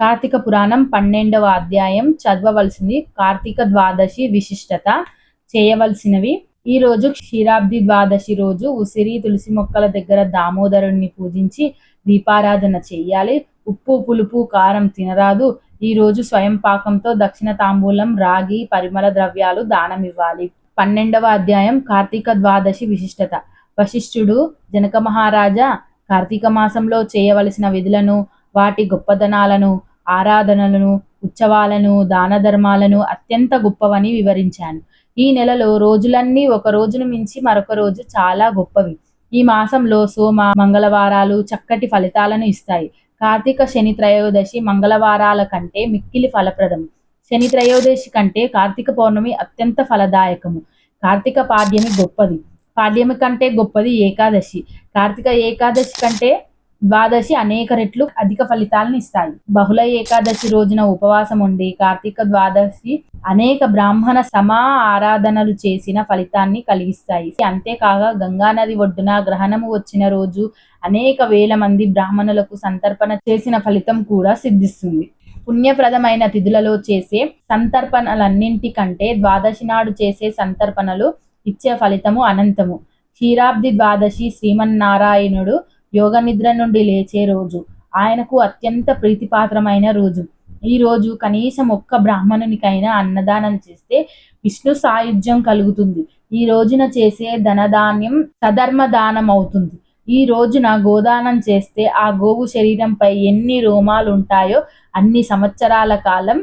కార్తీక పురాణం పన్నెండవ అధ్యాయం చదవవలసింది. కార్తీక ద్వాదశి విశిష్టత చేయవలసినవి. ఈ రోజు క్షీరాబ్ది ద్వాదశి రోజు ఉసిరి తులసి మొక్కల దగ్గర దామోదరుణ్ణి పూజించి దీపారాధన చెయ్యాలి ఉప్పు పులుపు కారం తినరాదు. ఈ రోజు స్వయం పాకంతో దక్షిణ తాంబూలం రాగి పరిమళ ద్రవ్యాలు దానం ఇవ్వాలి. పన్నెండవ అధ్యాయం కార్తీక ద్వాదశి విశిష్టత. వశిష్ఠుడు జనక మహారాజా కార్తీక మాసంలో చేయవలసిన విధులను వాటి గొప్పతనాలను ఆరాధనలను ఉత్సవాలను దాన ధర్మాలను అత్యంత గొప్పవని వివరించాను. ఈ నెలలో రోజులన్నీ ఒక రోజును మించి మరొక రోజు చాలా గొప్పవి. ఈ మాసంలో సోమ మంగళవారాలు చక్కటి ఫలితాలను ఇస్తాయి. కార్తీక శని త్రయోదశి మంగళవారాల కంటే మిక్కిలి ఫలప్రదం. శని త్రయోదశి కంటే కార్తీక పౌర్ణమి అత్యంత ఫలదాయకము. కార్తీక పాడ్యమి గొప్పది. పాడ్యమి కంటే గొప్పది ఏకాదశి. కార్తీక ఏకాదశి కంటే ద్వాదశి అనేక రెట్లు అధిక ఫలితాలను ఇస్తాయి. బహుళ ఏకాదశి రోజున ఉపవాసం ఉండి కార్తీక ద్వాదశి అనేక బ్రాహ్మణ సమా ఆరాధనలు చేసిన ఫలితాన్ని కలిగిస్తాయి. అంతేకాక గంగానది ఒడ్డున గ్రహణము వచ్చిన రోజు అనేక వేల మంది బ్రాహ్మణులకు సంతర్పణ చేసిన ఫలితం కూడా సిద్ధిస్తుంది. పుణ్యప్రదమైన తిథులలో చేసే సంతర్పణలన్నింటికంటే ద్వాదశి నాడు చేసే సంతర్పణలు ఇచ్చే ఫలితము అనంతము. క్షీరాబ్ది ద్వాదశి శ్రీమన్నారాయణుడు యోగ నిద్ర నుండి లేచే రోజు. ఆయనకు అత్యంత ప్రీతిపాత్రమైన రోజు. ఈ రోజు కనీసం ఒక్క బ్రాహ్మణునికైనా అన్నదానం చేస్తే విష్ణు సాయుధ్యం కలుగుతుంది. ఈ రోజున చేసే ధనధాన్యం సధర్మ దానం అవుతుంది ఈ రోజున గోదానం చేస్తే ఆ గోవు శరీరంపై ఎన్ని రోమాలు ఉంటాయో అన్ని సంవత్సరాల కాలం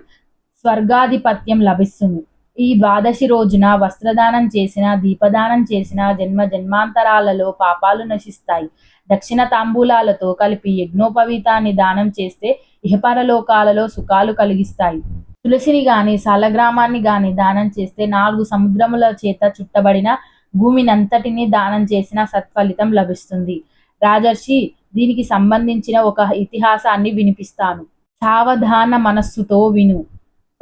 స్వర్గాధిపత్యం లభిస్తుంది. ఈ ద్వాదశి రోజున వస్త్రదానం చేసిన దీపదానం చేసిన జన్మ జన్మాంతరాలలో పాపాలు నశిస్తాయి. దక్షిణ తాంబూలాలతో కలిపి యజ్ఞోపవీతాన్ని దానం చేస్తే ఇహపరలోకాలలో సుఖాలు కలిగిస్తాయి. తులసిని గాని సాలగ్రామాన్ని గాని దానం చేస్తే నాలుగు సముద్రముల చేత చుట్టబడిన భూమినంతటిని దానం చేసిన సత్ఫలితం లభిస్తుంది. రాజర్షి దీనికి సంబంధించిన ఒక ఇతిహాసాన్ని వినిపిస్తాను. సావధాన మనస్సుతో విను.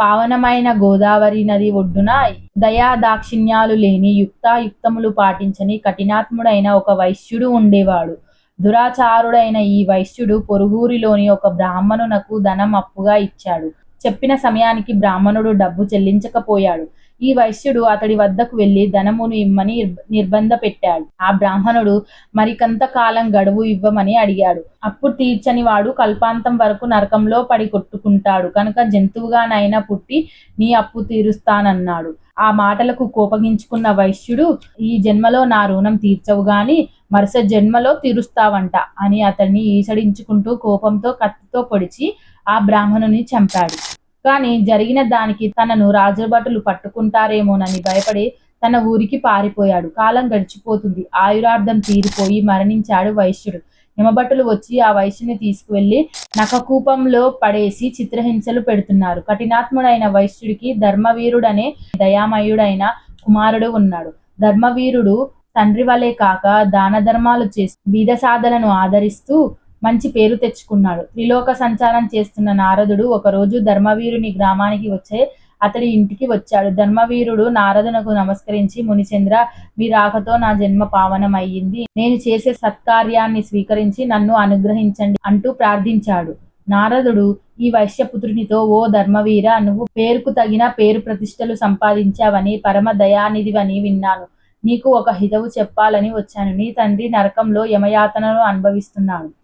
పావనమైన గోదావరి నది ఒడ్డున దయా దాక్షిణ్యాలు లేని యుక్తాయుక్తములు పాటించని కఠినాత్ముడైన ఒక వైశ్యుడు ఉండేవాడు. దురాచారుడైన ఈ వైశ్యుడు పొరుగురిలోని ఒక బ్రాహ్మణునకు ధనం అప్పుగా ఇచ్చాడు. చెప్పిన సమయానికి బ్రాహ్మణుడు డబ్బు చెల్లించకపోయాడు. ఈ వైశ్యుడు అతడి వద్దకు వెళ్ళి ధనమును ఇమ్మని నిర్బంధ పెట్టాడు ఆ బ్రాహ్మణుడు మరికంత కాలం గడువు ఇవ్వమని అడిగాడు. అప్పుడు తీర్చని వాడు కల్పాంతం వరకు నరకంలో పడి కొట్టుకుంటాడు. కనుక జంతువుగానైనా పుట్టి నీ అప్పు తీరుస్తానన్నాడు. ఆ మాటలకు కోపగించుకున్న వైశ్యుడు ఈ జన్మలో నా రుణం తీర్చవు గాని మరుస జన్మలో తీరుస్తావంట అని అతన్ని ఈసడించుకుంటూ కోపంతో కత్తితో పొడిచి ఆ బ్రాహ్మణుని చంపాడు. కానీ జరిగిన దానికి తనను రాజభటులు పట్టుకుంటారేమోనని భయపడి తన ఊరికి పారిపోయాడు. కాలం గడిచిపోతుంది. ఆయురార్థం తీరిపోయి మరణించాడు వైశ్యుడు. యమభటులు వచ్చి ఆ వైశ్యుని తీసుకువెళ్ళి నఖకూపంలో పడేసి చిత్రహింసలు పెడుతున్నారు. కఠినాత్ముడైన వైశ్యుడికి ధర్మవీరుడనే దయామయుడైన కుమారుడు ఉన్నాడు. ధర్మవీరుడు తండ్రి వలె కాక దాన ధర్మాలు చేస్తూ బీద సాధలను ఆదరిస్తూ మంచి పేరు తెచ్చుకున్నాడు. త్రిలోక సంచారం చేస్తున్న నారదుడు ఒకరోజు ధర్మవీరుని గ్రామానికి వచ్చే అతడి ఇంటికి వచ్చాడు. ధర్మవీరుడు నారదునకు నమస్కరించి మునిచంద్ర మీ రాకతో నా జన్మ పావనం అయ్యింది నేను చేసే సత్కార్యాన్ని స్వీకరించి నన్ను అనుగ్రహించండి అంటూ ప్రార్థించాడు. నారదుడు ఈ వైశ్యపుత్రునితో ఓ ధర్మవీర నువ్వు పేరుకు తగిన పేరు ప్రతిష్టలు సంపాదించావని పరమ దయానిధివని విన్నాను. నీకు ఒక హితవు చెప్పాలని వచ్చాను. నీ తండ్రి నరకంలో యమయాతనను అనుభవిస్తున్నాడు.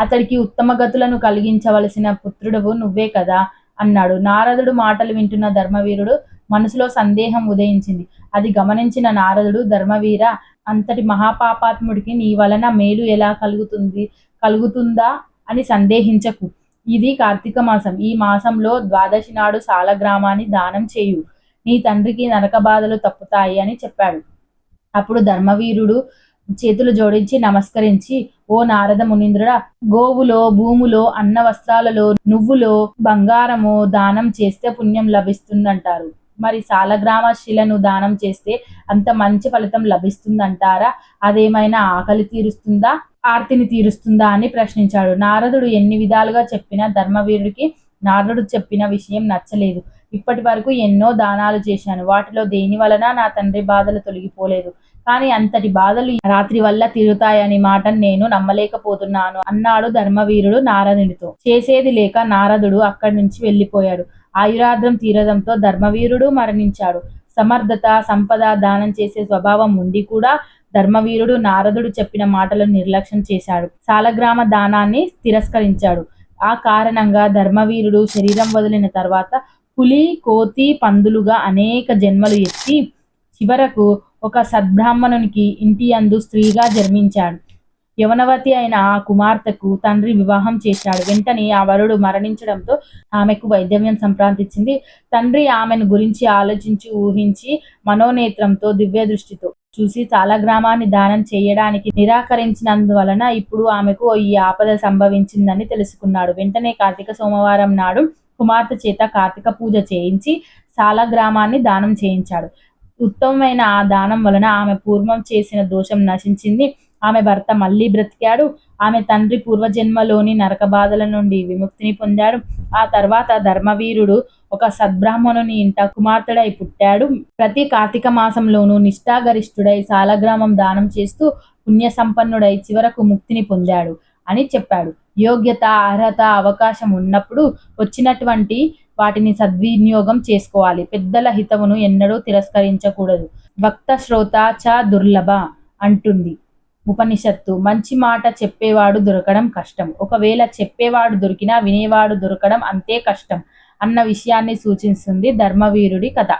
అతడికి ఉత్తమ గతులను కలిగించవలసిన పుత్రుడవు నువ్వే కదా అన్నాడు. నారదుడు మాటలు వింటున్న ధర్మవీరుడు మనసులో సందేహం ఉదయించింది. అది గమనించిన నారదుడు ధర్మవీర అంతటి మహాపాపాత్ముడికి నీ వలన మేలు ఎలా కలుగుతుంది కలుగుతుందా అని సందేహించకు. ఇది కార్తీక మాసం. ఈ మాసంలో ద్వాదశి నాడు సాలగ్రామాన్ని దానం చేయు. నీ తండ్రికి నరక బాధలు తప్పుతాయి అని చెప్పాడు. అప్పుడు ధర్మవీరుడు చేతులు జోడించి నమస్కరించి ఓ నారద మునీంద్రుడా గోవులో భూములో అన్న వస్త్రాలలో నువ్వులో బంగారము దానం చేస్తే పుణ్యం లభిస్తుందంటారు. మరి సాలగ్రామ శిలను దానం చేస్తే అంత మంచి ఫలితం లభిస్తుందంటారా? అదేమైనా ఆకలి తీరుస్తుందా? ఆర్తిని తీరుస్తుందా అని ప్రశ్నించాడు. నారదుడు ఎన్ని విధాలుగా చెప్పినా ధర్మవీరుడికి నారదుడు చెప్పిన విషయం నచ్చలేదు. ఇప్పటి వరకు ఎన్నో దానాలు చేశాను. వాటిలో దేని వలన నా తండ్రి బాధలు తొలగిపోలేదు? కానీ అంతటి బాధలు రాత్రి వల్ల తీరుతాయని మాటను నేను నమ్మలేకపోతున్నాను అన్నాడు ధర్మవీరుడు నారదునితో. చేసేది లేక నారదుడు అక్కడి నుంచి వెళ్ళిపోయాడు. ఆయురాద్రం తీరడంతో ధర్మవీరుడు మరణించాడు. సమర్థత సంపద దానం చేసే స్వభావం ఉండి కూడా ధర్మవీరుడు నారదుడు చెప్పిన మాటలను నిర్లక్ష్యం చేశాడు. సాలగ్రామ దానాన్ని తిరస్కరించాడు. ఆ కారణంగా ధర్మవీరుడు శరీరం వదిలిన తర్వాత పులి కోతి పందులుగా అనేక జన్మలు ఎత్తి చివరకు ఒక సద్బ్రాహ్మణునికి ఇంటి అందు స్త్రీగా జన్మించాడు. యవనవతి అయిన ఆ కుమార్తెకు తండ్రి వివాహం చేశాడు. వెంటనే ఆ వరుడు మరణించడంతో ఆమెకు వైద్యవ్యం సంప్రాంతించింది. తండ్రి ఆమెను గురించి ఆలోచించి ఊహించి మనోనేత్రంతో దివ్య దృష్టితో చూసి చాలా గ్రామాన్ని దానం చేయడానికి నిరాకరించినందువలన ఇప్పుడు ఆమెకు ఈ ఆపద సంభవించిందని తెలుసుకున్నాడు. వెంటనే కార్తీక సోమవారం నాడు కుమార్తె చేత కార్తీక పూజ చేయించి చాలా గ్రామాన్ని దానం చేయించాడు. ఉత్తమమైన ఆ దానం వలన ఆమె పూర్వం చేసిన దోషం నశించింది. ఆమె భర్త మళ్ళీ బ్రతికాడు. ఆమె తండ్రి పూర్వజన్మలోని నరక బాధల నుండి విముక్తిని పొందాడు. ఆ తర్వాత ధర్మవీరుడు ఒక సద్బ్రాహ్మణుని ఇంట కుమార్తెడై పుట్టాడు. ప్రతి కార్తీక మాసంలోనూ నిష్ఠాగరిష్ఠుడై సాలగ్రామం దానం చేస్తూ పుణ్య సంపన్నుడై చివరకు ముక్తిని పొందాడు అని చెప్పాడు. యోగ్యత అర్హత అవకాశం ఉన్నప్పుడు వచ్చినటువంటి వాటిని సద్వినియోగం చేసుకోవాలి. పెద్దల హితమును ఎన్నడూ తిరస్కరించకూడదు. భక్త శ్రోత చ దుర్లభ అంటుంది. ఉపనిషత్తు మంచి మాట చెప్పేవాడు దొరకడం కష్టం. ఒకవేళ చెప్పేవాడు దొరికినా వినేవాడు దొరకడం అంతే కష్టం అన్న విషయాన్ని సూచిస్తుంది ధర్మవీరుడి కథ.